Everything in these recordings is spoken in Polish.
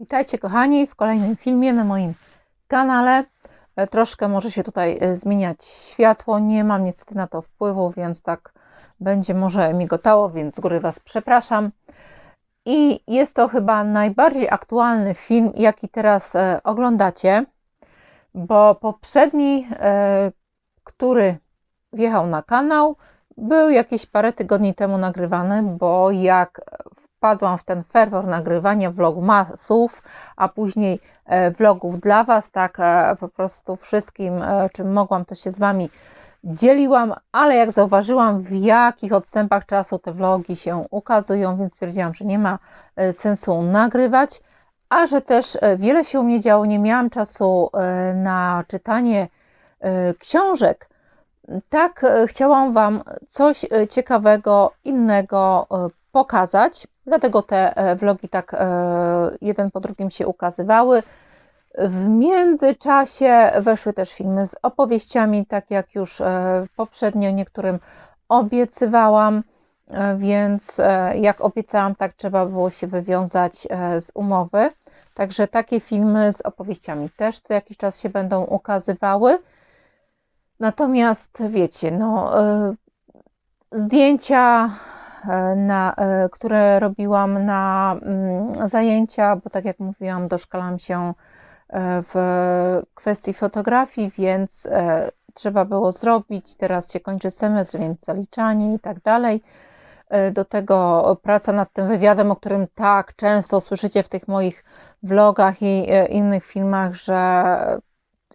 Witajcie kochani w kolejnym filmie na moim kanale. E, Troszkę może się tutaj e, zmieniać światło, nie mam niestety na to wpływu, więc tak będzie może migotało, więc z góry Was przepraszam. I jest to chyba najbardziej aktualny film, jaki teraz e, oglądacie, bo poprzedni, który wjechał na kanał, był jakieś parę tygodni temu nagrywany, bo jak wpadłam w ten ferwor nagrywania vlogmasów, a później e, vlogów dla Was, tak e, po prostu wszystkim, e, czym mogłam, to się z Wami dzieliłam, ale jak zauważyłam, w jakich odstępach czasu te vlogi się ukazują, więc stwierdziłam, że nie ma sensu nagrywać, a że też wiele się u mnie działo, nie miałam czasu na czytanie książek, tak chciałam Wam coś ciekawego, innego pokazać. Dlatego te e, vlogi tak e, jeden po drugim się ukazywały. W międzyczasie weszły też filmy z opowieściami, tak jak już e, poprzednio niektórym obiecywałam, więc jak obiecałam, tak trzeba było się wywiązać z umowy. Także takie filmy z opowieściami też co jakiś czas się będą ukazywały. Natomiast wiecie, no, zdjęcia, na, e, które robiłam na mm, zajęcia, bo tak jak mówiłam, doszkalam się e, w kwestii fotografii, więc e, trzeba było zrobić. Teraz się kończy semestr, więc zaliczanie i tak dalej. E, Do tego praca nad tym wywiadem, o którym tak często słyszycie w tych moich vlogach i e, innych filmach, że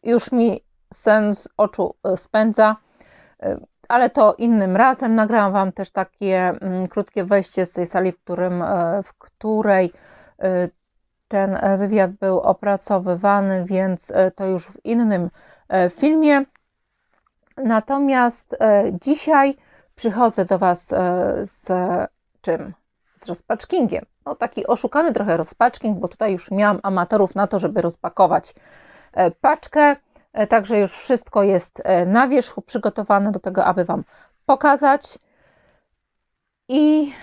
już mi sen z oczu e, spędza. Ale to innym razem. Nagrałam Wam też takie mm, krótkie wejście z tej sali, w, którym, e, w której e, ten e, wywiad był opracowywany, więc to już w innym filmie. Natomiast dzisiaj przychodzę do Was z czym? Z rozpaczkingiem. No taki oszukany trochę rozpaczking, bo tutaj już miałam amatorów na to, żeby rozpakować paczkę. E, Także już wszystko jest e, na wierzchu, przygotowane do tego, aby Wam pokazać. I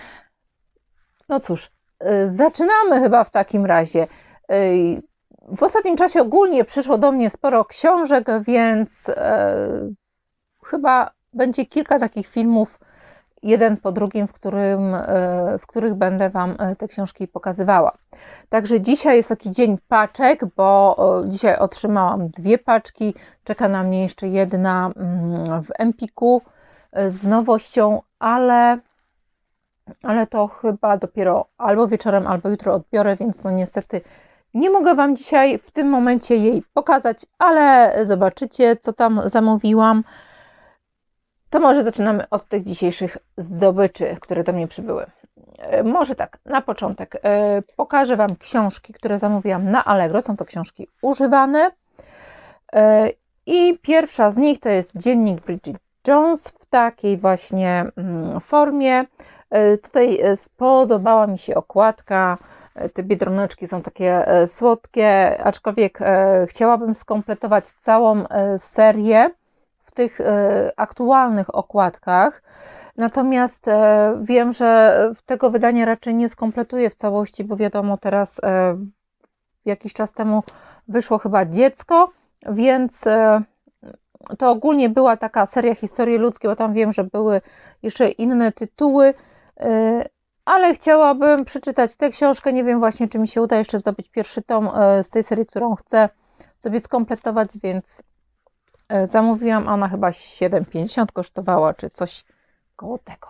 no cóż, e, zaczynamy chyba w takim razie. W ostatnim czasie ogólnie przyszło do mnie sporo książek, więc chyba będzie kilka takich filmów, jeden po drugim, w, którym, e, w których będę Wam e, te książki pokazywała. Także dzisiaj jest taki dzień paczek, bo dzisiaj otrzymałam dwie paczki. Czeka na mnie jeszcze jedna mm, w Empiku e, z nowością, ale, ale to chyba dopiero albo wieczorem, albo jutro odbiorę, więc no niestety nie mogę Wam dzisiaj w tym momencie jej pokazać, ale zobaczycie, co tam zamówiłam. To może zaczynamy od tych dzisiejszych zdobyczy, które do mnie przybyły. E, Może tak, na początek e, pokażę Wam książki, które zamówiłam na Allegro. Są to książki używane. E, I pierwsza z nich to jest dziennik Bridget Jones w takiej właśnie mm, formie. Tutaj spodobała mi się okładka. Te biedroneczki są takie słodkie, aczkolwiek chciałabym skompletować całą serię w tych e, aktualnych okładkach. Natomiast e, wiem, że tego wydania raczej nie skompletuję w całości, bo wiadomo, teraz e, jakiś czas temu wyszło chyba dziecko, więc to ogólnie była taka seria historii ludzkie, bo tam wiem, że były jeszcze inne tytuły, ale chciałabym przeczytać tę książkę. Nie wiem właśnie, czy mi się uda jeszcze zdobyć pierwszy tom z tej serii, którą chcę sobie skompletować, więc zamówiłam. Ona chyba 7,50 kosztowała, czy coś koło tego.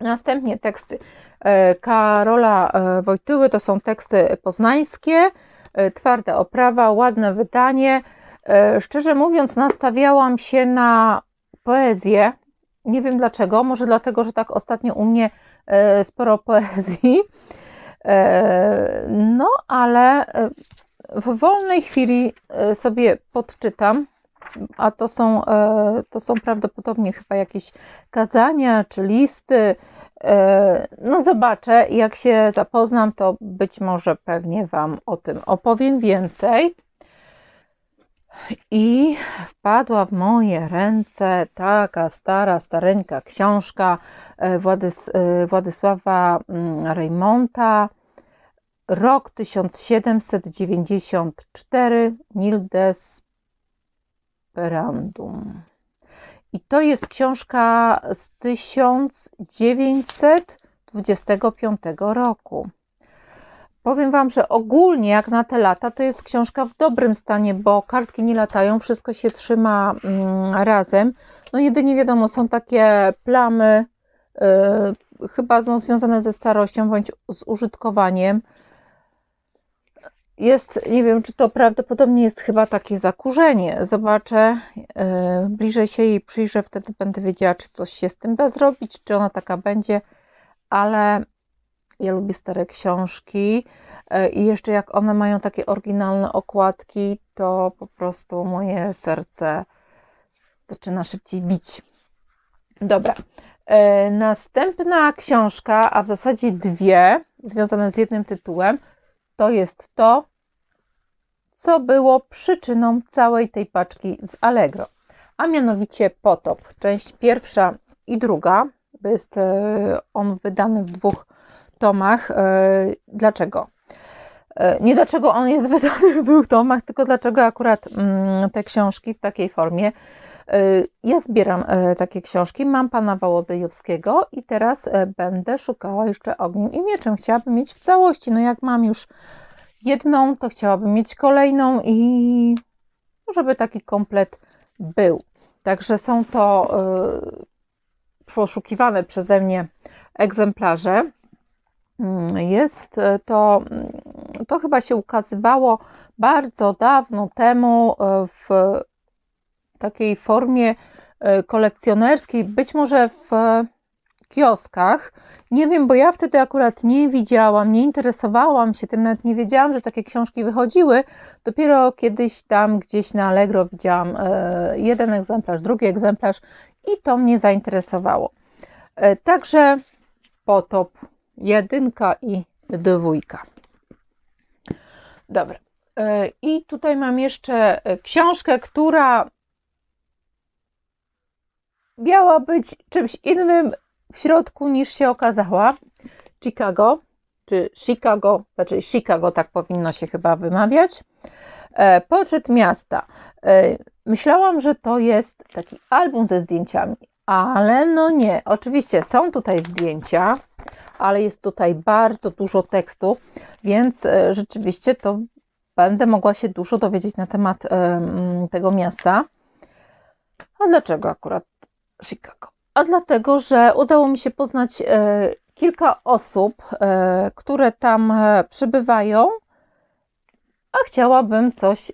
Następnie teksty e, Karola e, Wojtyły to są teksty poznańskie, e, twarda oprawa, ładne wydanie. E, Szczerze mówiąc, nastawiałam się na poezję. Nie wiem dlaczego, może dlatego, że tak ostatnio u mnie e, sporo poezji. E, No, ale e, w wolnej chwili e, sobie podczytam, a to są, e, to są prawdopodobnie chyba jakieś kazania czy listy. E, No, zobaczę, jak się zapoznam, to być może pewnie Wam o tym opowiem więcej. I wpadła w moje ręce taka stara, stareńka książka e, Władys, Władysława mm, Reymonta rok 1794, Nil Desperandum. I to jest książka z 1925 roku. Powiem Wam, że ogólnie jak na te lata to jest książka w dobrym stanie, bo kartki nie latają, wszystko się trzyma mm, razem. No jedynie wiadomo, są takie plamy, yy, chyba no, związane ze starością bądź z użytkowaniem. Jest, nie wiem, czy to prawdopodobnie jest chyba takie zakurzenie. Zobaczę, yy, bliżej się jej przyjrzę, wtedy będę wiedziała, czy coś się z tym da zrobić, czy ona taka będzie, ale ja lubię stare książki e, i jeszcze jak one mają takie oryginalne okładki, to po prostu moje serce zaczyna szybciej bić. Dobra. E, następna książka, a w zasadzie dwie, związane z jednym tytułem, to jest to, co było przyczyną całej tej paczki z Allegro, a mianowicie Potop. Część pierwsza i druga, jest e, on wydany w dwóch tomach. E, dlaczego? E, nie dlaczego on jest wydany w dwóch tomach, tylko dlaczego akurat mm, te książki w takiej formie. E, ja zbieram takie książki, mam pana Wołodyjowskiego i teraz będę szukała jeszcze ogniem i mieczem. Chciałabym mieć w całości. No jak mam już jedną, to chciałabym mieć kolejną i żeby taki komplet był. Także są to poszukiwane przeze mnie egzemplarze. Mm, jest e, to, mm, to chyba się ukazywało bardzo dawno temu e, w takiej formie e, kolekcjonerskiej, być może w kioskach. Nie wiem, bo ja wtedy akurat nie widziałam, nie interesowałam się tym, nawet nie wiedziałam, że takie książki wychodziły. Dopiero kiedyś tam gdzieś na Allegro widziałam jeden egzemplarz, drugi egzemplarz i to mnie zainteresowało. Także potop jedynka i dwójka. Dobra. E, I tutaj mam jeszcze e, książkę, która miała być czymś innym w środku niż się okazała. Chicago, czy Chicago, znaczy Chicago, tak powinno się chyba wymawiać. E, portret miasta. Myślałam, że to jest taki album ze zdjęciami, ale no nie. Oczywiście są tutaj zdjęcia, ale jest tutaj bardzo dużo tekstu, więc e, rzeczywiście to będę mogła się dużo dowiedzieć na temat tego miasta. A dlaczego akurat Chicago? A dlatego, że udało mi się poznać e, kilka osób, e, które tam przebywają, a chciałabym coś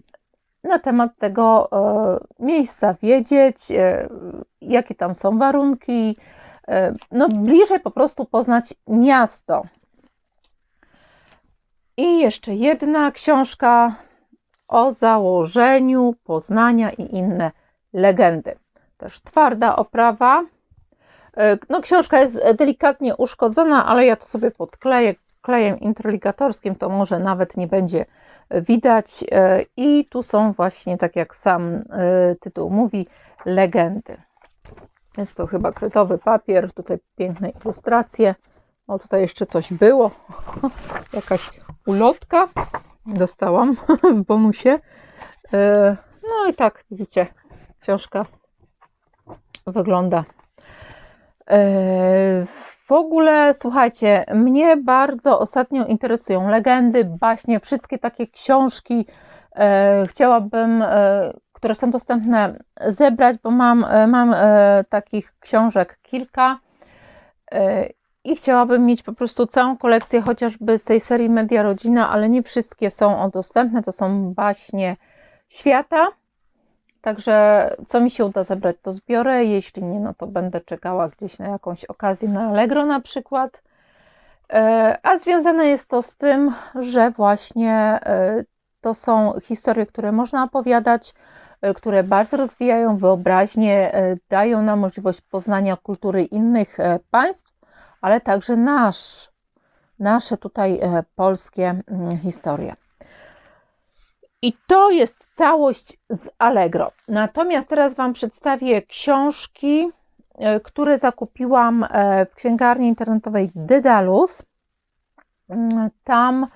na temat tego miejsca wiedzieć, jakie tam są warunki, E, no, bliżej po prostu poznać miasto. I jeszcze jedna książka o założeniu Poznania i inne legendy. Też twarda oprawa. E, no, książka jest delikatnie uszkodzona, ale ja to sobie podkleję klejem introligatorskim, to może nawet nie będzie widać. E, I tu są właśnie, tak jak sam tytuł mówi, legendy. Jest to chyba krytowy papier, tutaj piękne ilustracje. O, tutaj jeszcze coś było. Jakaś ulotka dostałam w bonusie. E, no i tak, widzicie, książka wygląda. E, w ogóle, słuchajcie, mnie bardzo ostatnio interesują legendy, baśnie, wszystkie takie książki. E, chciałabym które są dostępne, zebrać, bo mam, e, mam e, takich książek kilka e, i chciałabym mieć po prostu całą kolekcję, chociażby z tej serii Media Rodzina, ale nie wszystkie są dostępne. To są baśnie świata. Także co mi się uda zebrać, to zbiorę. Jeśli nie, no to będę czekała gdzieś na jakąś okazję na Allegro na przykład. A związane jest to z tym, że właśnie to są historie, które można opowiadać, E, które bardzo rozwijają wyobraźnię, e, dają nam możliwość poznania kultury innych e, państw, ale także nasz, nasze tutaj polskie mm, historie. I to jest całość z Allegro. Natomiast teraz Wam przedstawię książki, które zakupiłam w księgarni internetowej Dedalus. Mm, tam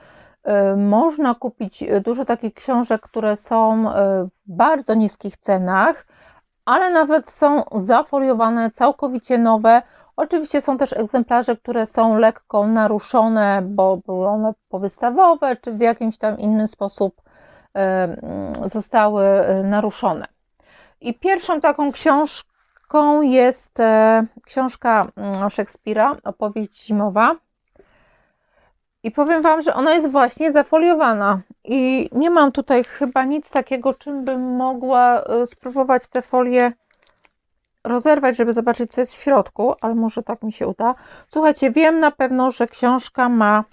Y, można kupić dużo takich książek, które są w bardzo niskich cenach, ale nawet są zafoliowane, całkowicie nowe. Oczywiście są też egzemplarze, które są lekko naruszone, bo były one powystawowe, czy w jakimś tam inny sposób zostały naruszone. I pierwszą taką książką jest e, książka mm, Szekspira, opowieść zimowa. I powiem Wam, że ona jest właśnie zafoliowana. I nie mam tutaj chyba nic takiego, czym bym mogła e, spróbować tę folię rozerwać, żeby zobaczyć, co jest w środku, ale może tak mi się uda. Słuchajcie, wiem na pewno, że książka ma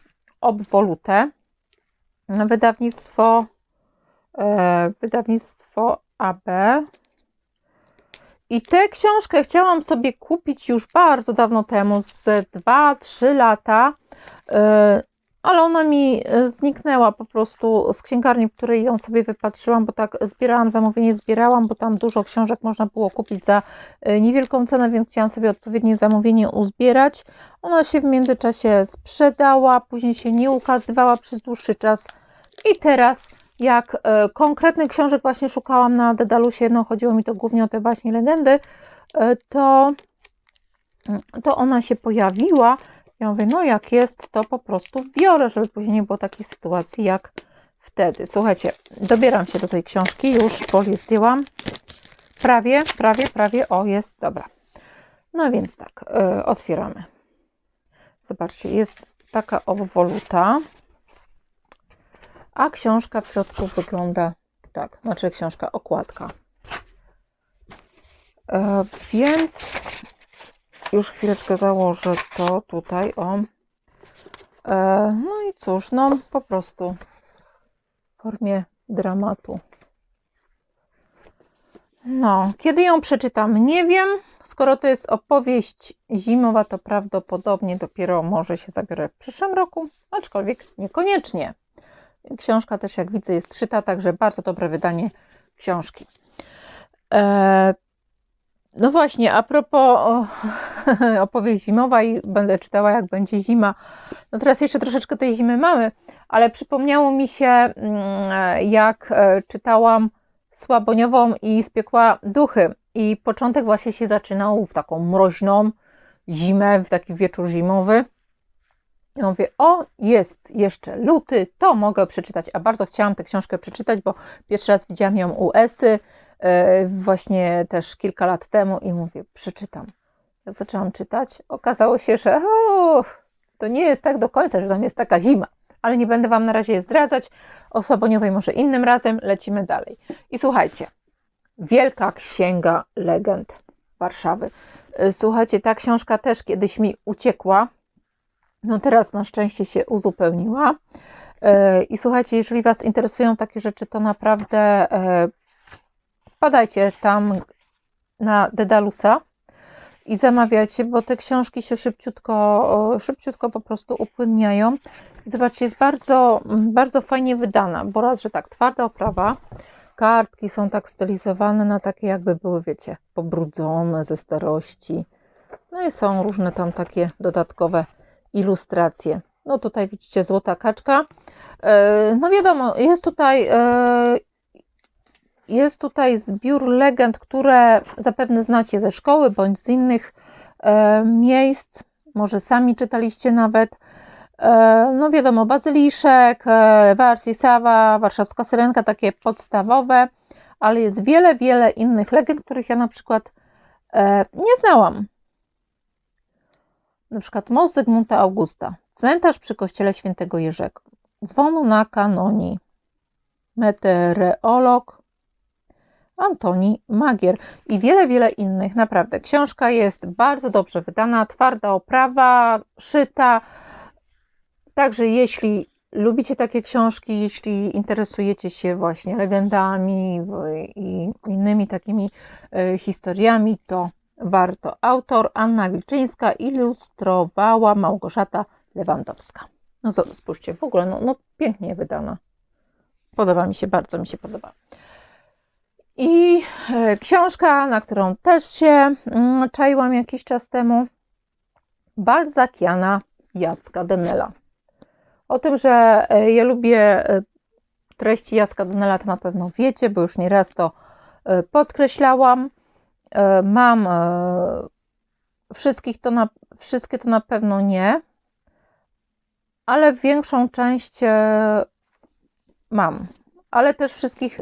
obwolutę. Wydawnictwo, e, wydawnictwo AB. I tę książkę chciałam sobie kupić już bardzo dawno temu, z 2-3 lata. E, ale ona mi e, zniknęła po prostu z księgarni, w której ją sobie wypatrzyłam, bo tak zbierałam zamówienie, zbierałam, bo tam dużo książek można było kupić za e, niewielką cenę, więc chciałam sobie odpowiednie zamówienie uzbierać. Ona się w międzyczasie sprzedała, później się nie ukazywała przez dłuższy czas i teraz jak e, konkretnych książek właśnie szukałam na Dedalusie, no chodziło mi to głównie o te właśnie legendy, to, to ona się pojawiła ja mówię, no jak jest, to po prostu biorę, żeby później nie było takiej sytuacji jak wtedy. Słuchajcie, dobieram się do tej książki, już folię zdjęłam. Prawie, prawie, prawie, o jest, dobra. No więc tak, yy, otwieramy. Zobaczcie, jest taka obwoluta, a książka w środku wygląda tak, znaczy książka, okładka. Yy, więc już chwileczkę założę to tutaj, o. E, no i cóż, no po prostu w formie dramatu. No, kiedy ją przeczytam, nie wiem. Skoro to jest opowieść zimowa, to prawdopodobnie dopiero może się zabiorę w przyszłym roku, aczkolwiek niekoniecznie. Książka też, jak widzę, jest szyta, także bardzo dobre wydanie książki. E, no właśnie, a propos opowieść zimowa i będę czytała jak będzie zima. No teraz jeszcze troszeczkę tej zimy mamy, ale przypomniało mi się mm, jak e, czytałam Słaboniową i Spiekła Duchy i początek właśnie się zaczynał w taką mroźną zimę, w taki wieczór zimowy. I mówię, o, jest jeszcze luty, to mogę przeczytać. A bardzo chciałam tę książkę przeczytać, bo pierwszy raz widziałam ją u Esy E, właśnie też kilka lat temu i mówię, przeczytam. Jak zaczęłam czytać, okazało się, że to nie jest tak do końca, że tam jest taka zima. Ale nie będę Wam na razie zdradzać. O Słaboniowej może innym razem. Lecimy dalej. I słuchajcie. Wielka Księga Legend Warszawy. E, słuchajcie, ta książka też kiedyś mi uciekła. No teraz na szczęście się uzupełniła. E, I słuchajcie, jeżeli Was interesują takie rzeczy, to naprawdę wpadajcie tam na Dedalusa i zamawiajcie, bo te książki się szybciutko, szybciutko po prostu upłynniają. Zobaczcie, jest bardzo, bardzo fajnie wydana, bo raz, że tak, twarda oprawa, kartki są tak stylizowane na takie jakby były, wiecie, pobrudzone ze starości. No i są różne tam takie dodatkowe ilustracje. No tutaj widzicie złota kaczka. E, no wiadomo, jest tutaj e, jest tutaj zbiór legend, które zapewne znacie ze szkoły bądź z innych e, miejsc, może sami czytaliście nawet. No wiadomo, Bazyliszek, e, Warsisawa, Warszawska Syrenka, takie podstawowe, ale jest wiele, wiele innych legend, których ja na przykład nie znałam. Przykład most Zygmunta Augusta, cmentarz przy kościele świętego Jerzego, dzwonu na kanonii, meteorolog, Antoni Magier i wiele, wiele innych. Naprawdę, książka jest bardzo dobrze wydana, twarda oprawa, szyta. Także jeśli lubicie takie książki, jeśli interesujecie się właśnie legendami i innymi takimi e, historiami, to warto. Autor Anna Wilczyńska ilustrowała Małgorzata Lewandowska. No spójrzcie, w ogóle no, no pięknie wydana. Podoba mi się, bardzo mi się podoba. I e, książka, na którą też się mm, czaiłam jakiś czas temu, Balzakiana Jacka Denela. O tym, że e, ja lubię e, treści Jacka Donela, to na pewno wiecie, bo już nieraz to podkreślałam. Mam wszystkich to na, wszystkie to na pewno nie, ale większą część mam. Ale też wszystkich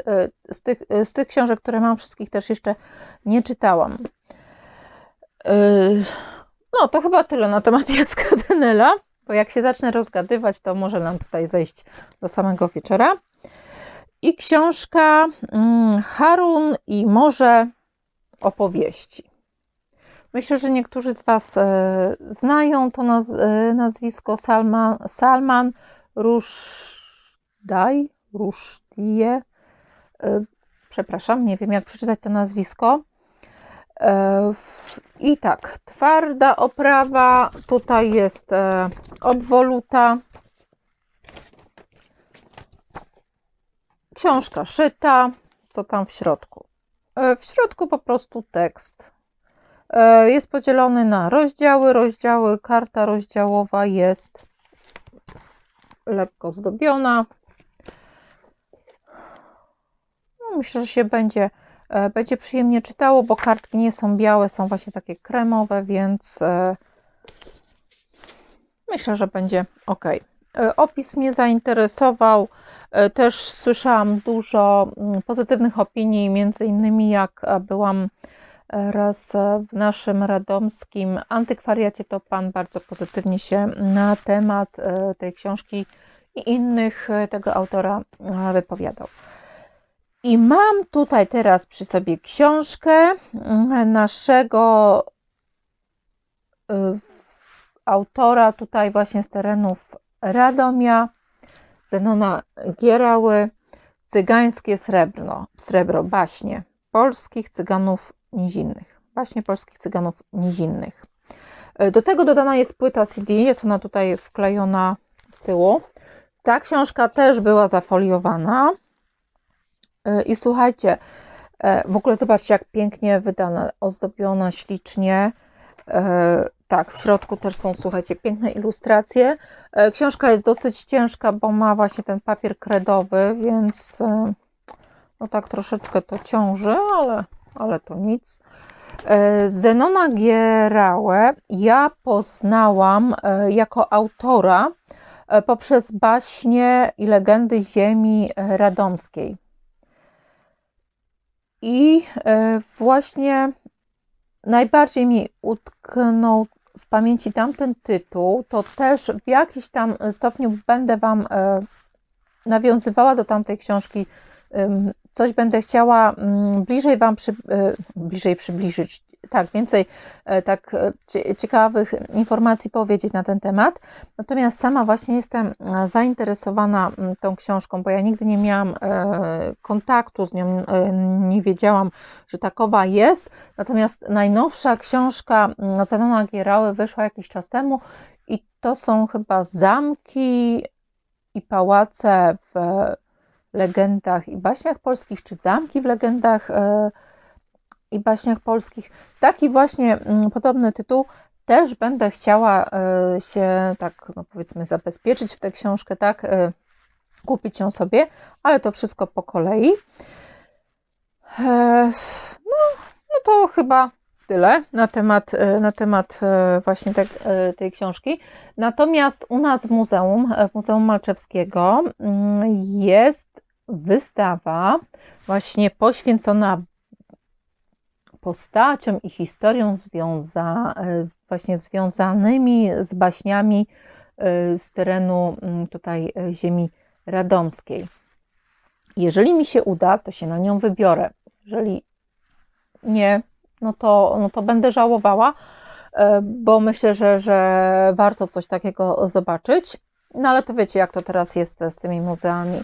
z tych, z tych książek, które mam, wszystkich też jeszcze nie czytałam. No, to chyba tyle na temat Jacka Denela, bo jak się zacznę rozgadywać, to może nam tutaj zejść do samego wieczora. I książka mm, Harun i Morze opowieści. Myślę, że niektórzy z Was e, znają to e, nazwisko Salman, Salman Rushdie. Rushdie. E, przepraszam, nie wiem jak przeczytać to nazwisko. I tak, twarda oprawa, tutaj jest obwoluta, książka szyta, co tam w środku? E, w środku po prostu tekst. Jest podzielony na rozdziały, rozdziały, karta rozdziałowa jest lekko zdobiona. No, myślę, że się będzie E, będzie przyjemnie czytało, bo kartki nie są białe, są właśnie takie kremowe, więc e, myślę, że będzie ok. E, opis mnie zainteresował. Też słyszałam dużo mm, pozytywnych opinii, między innymi jak byłam raz w naszym radomskim antykwariacie, to pan bardzo pozytywnie się na temat tej książki i innych tego autora wypowiadał. I mam tutaj teraz przy sobie książkę mm, naszego autora, tutaj właśnie z terenów Radomia, Zenona Gierały, Cygańskie srebro, srebro, baśnie polskich cyganów nizinnych. Baśnie polskich cyganów nizinnych. Y, do tego dodana jest płyta CD, jest ona tutaj wklejona z tyłu. Ta książka też była zafoliowana. E, I słuchajcie, e, w ogóle zobaczcie, jak pięknie wydana, ozdobiona ślicznie. E, tak, w środku też są, słuchajcie, piękne ilustracje. Książka jest dosyć ciężka, bo ma właśnie ten papier kredowy, więc no tak troszeczkę to ciąży, ale, ale to nic. Zenona Gierałę ja poznałam jako autora poprzez baśnie i legendy ziemi radomskiej. I e, właśnie najbardziej mi utknął w pamięci tamten tytuł, to też w jakiś tam stopniu będę Wam e, nawiązywała do tamtej książki. Coś będę chciała mm, bliżej Wam przy, e, bliżej przybliżyć, tak, więcej e, tak e, ciekawych informacji powiedzieć na ten temat. Natomiast sama właśnie jestem e, zainteresowana tą książką, bo ja nigdy nie miałam kontaktu z nią, nie wiedziałam, że takowa jest. Natomiast najnowsza książka Zenona Gierały wyszła jakiś czas temu i to są chyba zamki i pałace w legendach i baśniach polskich, czy zamki w legendach i baśniach polskich. Taki właśnie mm, podobny tytuł też będę chciała e, się tak, no powiedzmy, zabezpieczyć w tę książkę, tak, e, kupić ją sobie, ale to wszystko po kolei. E, no, no to chyba tyle na temat, na temat właśnie te, tej książki. Natomiast u nas w muzeum, w Muzeum Malczewskiego mm, jest wystawa właśnie poświęcona postacią i historią związa, e, właśnie związanymi z baśniami e, z terenu mm, tutaj e, ziemi radomskiej. Jeżeli mi się uda, to się na nią wybiorę. Jeżeli nie, no to, no to będę żałowała, bo myślę, że, że warto coś takiego zobaczyć. No ale to wiecie, jak to teraz jest z tymi muzeami.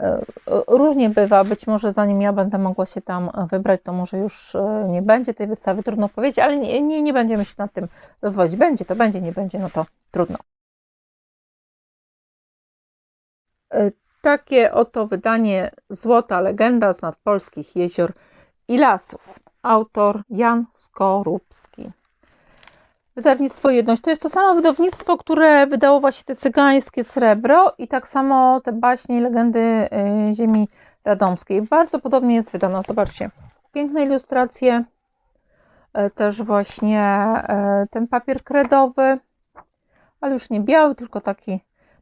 E, różnie bywa, być może zanim ja będę mogła się tam wybrać, to może już e, nie będzie tej wystawy, trudno powiedzieć, ale nie, nie, nie będziemy się nad tym rozwodzić. Będzie to będzie, nie będzie, no to trudno. E, takie oto wydanie Złota Legenda z nadpolskich jezior i lasów. Autor Jan Skorupski. Wydawnictwo Jedność. To jest to samo wydawnictwo, które wydało właśnie te cygańskie srebro i tak samo te baśnie i legendy y, ziemi radomskiej. Bardzo podobnie jest wydana. Zobaczcie, piękne ilustracje. E, też właśnie e, ten papier kredowy, ale już nie biały, tylko taki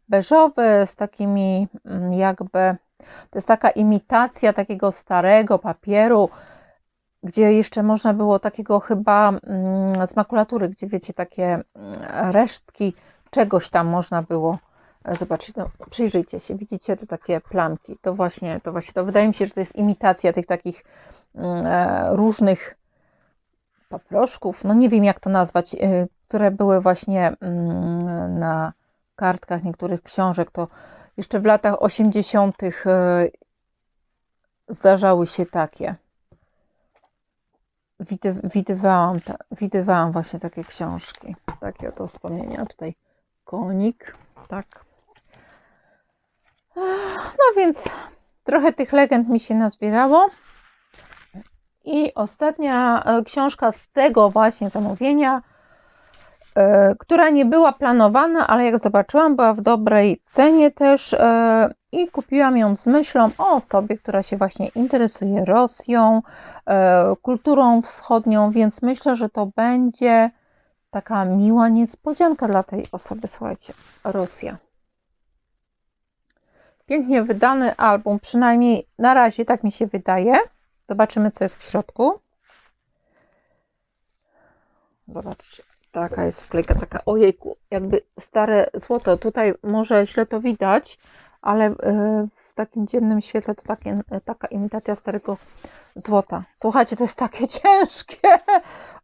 beżowy z takimi mm, jakby to jest taka imitacja takiego starego papieru, gdzie jeszcze można było takiego chyba mm, z makulatury, gdzie wiecie, takie mm, resztki czegoś tam można było e, zobaczyć. No, przyjrzyjcie się, widzicie te takie plamki. To właśnie, to właśnie, to wydaje mi się, że to jest imitacja tych takich mm, e, różnych paproszków, no nie wiem jak to nazwać, e, które były właśnie na kartkach niektórych książek. To jeszcze w latach 80. zdarzały się takie widywałam, ta, widywałam właśnie takie książki, takie oto wspomnienia. Tutaj konik, tak. No więc trochę tych legend mi się nazbierało. I ostatnia e, książka z tego właśnie zamówienia E, która nie była planowana, ale jak zobaczyłam, była w dobrej cenie też e, i kupiłam ją z myślą o osobie, która się właśnie interesuje Rosją, e, kulturą wschodnią, więc myślę, że to będzie taka miła niespodzianka dla tej osoby. Słuchajcie, Rosja. Pięknie wydany album, przynajmniej na razie tak mi się wydaje. Zobaczymy, co jest w środku. Zobaczcie. Taka jest wklejka, taka ojejku, jakby stare złoto. Tutaj może źle to widać, ale e, w takim dziennym świetle to takie, taka imitacja starego złota. Słuchajcie, to jest takie ciężkie.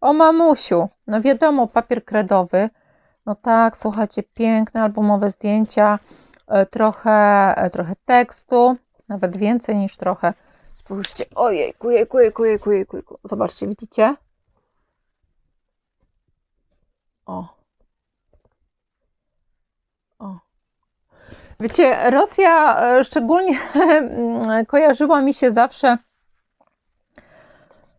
O mamusiu. No wiadomo, papier kredowy. No tak, słuchajcie, piękne albumowe zdjęcia, e, trochę, e, trochę tekstu, nawet więcej niż trochę. Spójrzcie, ojejku, jejku, jejku, jejku, jejku. Zobaczcie, widzicie? O. Wiecie, Rosja e, szczególnie mm, kojarzyła mi się zawsze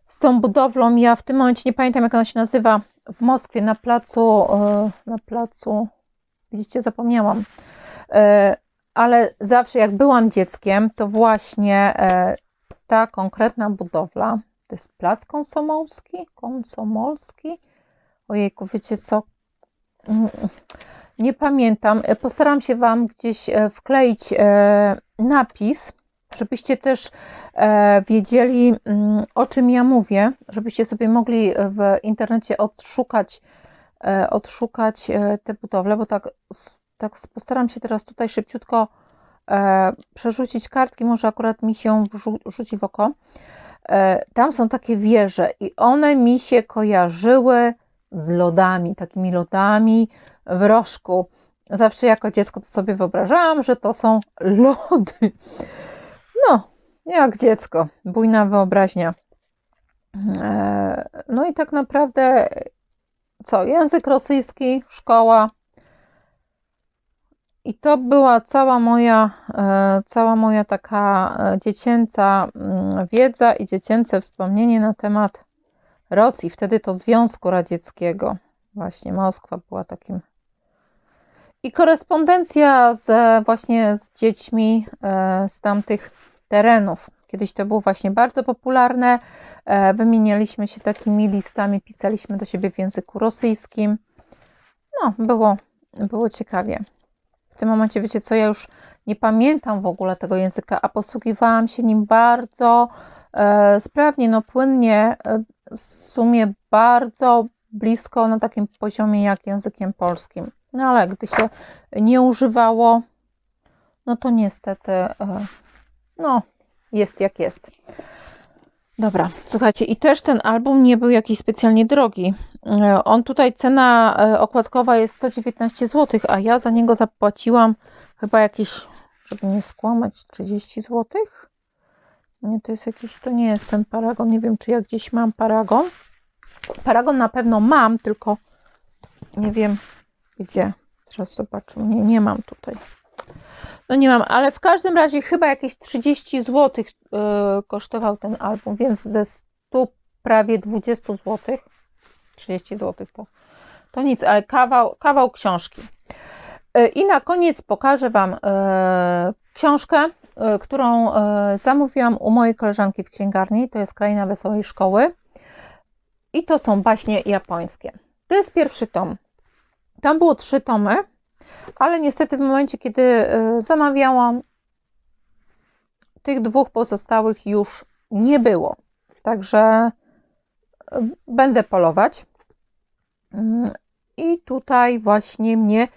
z tą budowlą. Ja w tym momencie nie pamiętam, jak ona się nazywa, w Moskwie na placu, e, na placu, widzicie, zapomniałam. E, ale zawsze jak byłam dzieckiem, to właśnie ta konkretna budowla, to jest plac konsomolski, konsomolski, Ojejku, wiecie co? Nie pamiętam. E, postaram się Wam gdzieś e, wkleić e, napis, żebyście też wiedzieli, mm, o czym ja mówię, żebyście sobie mogli w internecie odszukać, odszukać te budowle, bo tak, tak postaram się teraz tutaj szybciutko przerzucić kartki, może akurat mi się rzuci w oko. Tam są takie wieże i one mi się kojarzyły z lodami, takimi lodami w rożku. Zawsze jako dziecko to sobie wyobrażałam, że to są lody. No, jak dziecko, bujna wyobraźnia. E, no i tak naprawdę, co? Język rosyjski, szkoła. I to była cała moja, e, cała moja taka e, dziecięca mm, wiedza i dziecięce wspomnienie na temat Rosji, wtedy to Związku Radzieckiego. Właśnie Moskwa była takim. I korespondencja z, właśnie z dziećmi e, z tamtych terenów. Kiedyś to było właśnie bardzo popularne. E, wymienialiśmy się takimi listami, pisaliśmy do siebie w języku rosyjskim. No, było, było ciekawie. W tym momencie, wiecie co, ja już nie pamiętam w ogóle tego języka, a posługiwałam się nim bardzo e, sprawnie, no płynnie. E, w sumie bardzo blisko na takim poziomie jak językiem polskim. No ale gdy się nie używało, no to niestety, e, no, jest jak jest. Dobra, słuchajcie, i też ten album nie był jakiś specjalnie drogi. E, on tutaj, cena e, okładkowa jest 119 zł, a ja za niego zapłaciłam chyba jakieś, żeby nie skłamać, 30 złotych. Nie, to jest jakiś, to nie jest ten paragon. Nie wiem, czy ja gdzieś mam paragon. Paragon na pewno mam, tylko nie wiem gdzie. Zaraz zobaczę. Nie, nie mam tutaj. No nie mam, ale w każdym razie chyba jakieś 30 zł yy, kosztował ten album, więc ze 100 prawie 20 zł. 30 zł to to nic, ale kawał, kawał książki. E, I na koniec pokażę Wam e, książkę, e, którą zamówiłam u mojej koleżanki w księgarni. To jest Kraina Wesołej Szkoły. I to są baśnie japońskie. To jest pierwszy tom. Tam było trzy tomy, ale niestety w momencie, kiedy zamawiałam, tych dwóch pozostałych już nie było. Także będę polować. Mm, I tutaj właśnie mnie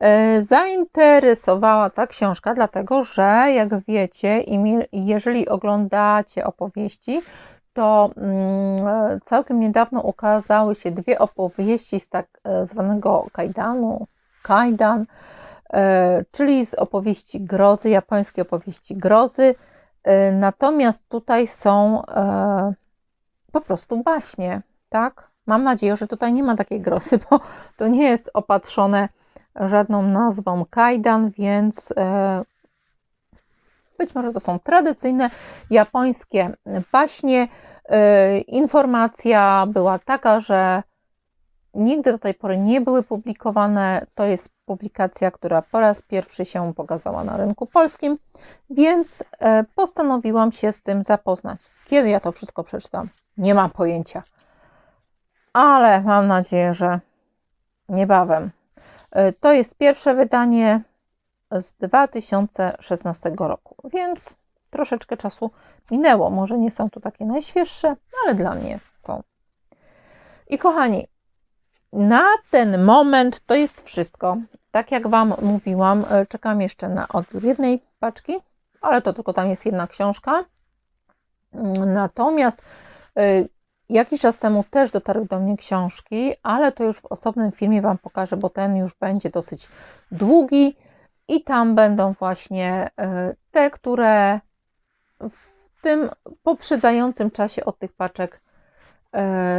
e, zainteresowała ta książka, dlatego że, jak wiecie, jeżeli oglądacie opowieści, to mm, całkiem niedawno ukazały się dwie opowieści z tak e, zwanego kajdanu, kajdan, czyli z opowieści grozy, japońskiej opowieści grozy. Natomiast tutaj są po prostu baśnie, tak? Mam nadzieję, że tutaj nie ma takiej grosy, bo to nie jest opatrzone żadną nazwą kajdan, więc e, być może to są tradycyjne japońskie baśnie. E, informacja była taka, że nigdy do tej pory nie były publikowane. To jest publikacja, która po raz pierwszy się pokazała na rynku polskim, więc e, postanowiłam się z tym zapoznać. Kiedy ja to wszystko przeczytam? Nie mam pojęcia. Ale mam nadzieję, że niebawem. E, to jest pierwsze wydanie z 2016 roku, więc troszeczkę czasu minęło. Może nie są to takie najświeższe, ale dla mnie są. I kochani, na ten moment to jest wszystko. Tak jak Wam mówiłam, e, czekam jeszcze na odbiór jednej paczki, ale to tylko tam jest jedna książka. Natomiast Y, jakiś czas temu też dotarły do mnie książki, ale to już w osobnym filmie Wam pokażę, bo ten już będzie dosyć długi i tam będą właśnie y, te, które w tym poprzedzającym czasie od tych paczek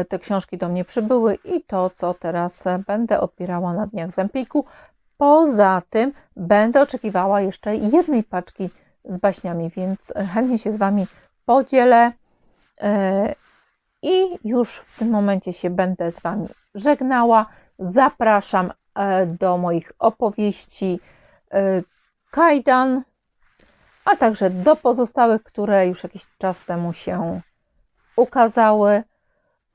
y, te książki do mnie przybyły i to, co teraz będę odbierała na dniach Zempiku. Poza tym będę oczekiwała jeszcze jednej paczki z baśniami, więc chętnie się z Wami podzielę i już w tym momencie się będę z Wami żegnała. Zapraszam e, do moich opowieści e, Kajdan, a także do pozostałych, które już jakiś czas temu się ukazały.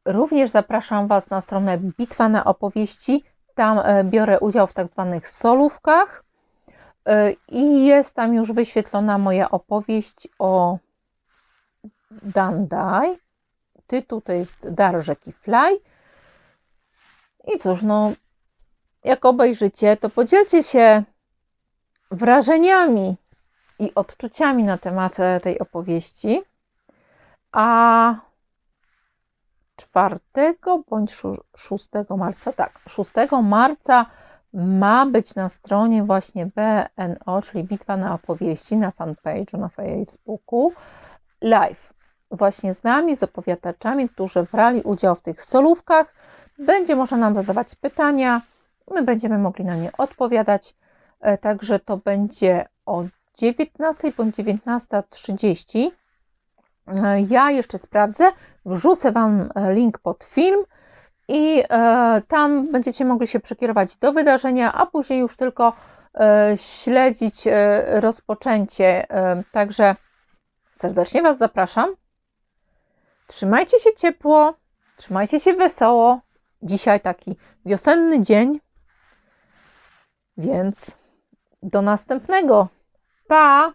Również zapraszam Was na stronę Bitwa na opowieści. Tam e, biorę udział w tak zwanych solówkach i jest tam już wyświetlona moja opowieść o Dandai. Tytuł to jest Dar rzeki Fly. I cóż, no, jak obejrzycie, to podzielcie się wrażeniami i odczuciami na temat e, tej opowieści. A 4 bądź 6 marca, tak, 6 marca ma być na stronie właśnie BNO, czyli Bitwa na opowieści na fanpage'u na Facebooku live właśnie z nami, z opowiadaczami, którzy brali udział w tych solówkach. Będzie można nam zadawać pytania, my będziemy mogli na nie odpowiadać. E, także to będzie o 19 bądź 19.30. E, ja jeszcze sprawdzę, wrzucę Wam e, link pod film i tam będziecie mogli się przekierować do wydarzenia, a później już tylko śledzić rozpoczęcie. Także serdecznie Was zapraszam. Trzymajcie się ciepło, trzymajcie się wesoło. Dzisiaj taki wiosenny dzień, więc do następnego. Pa!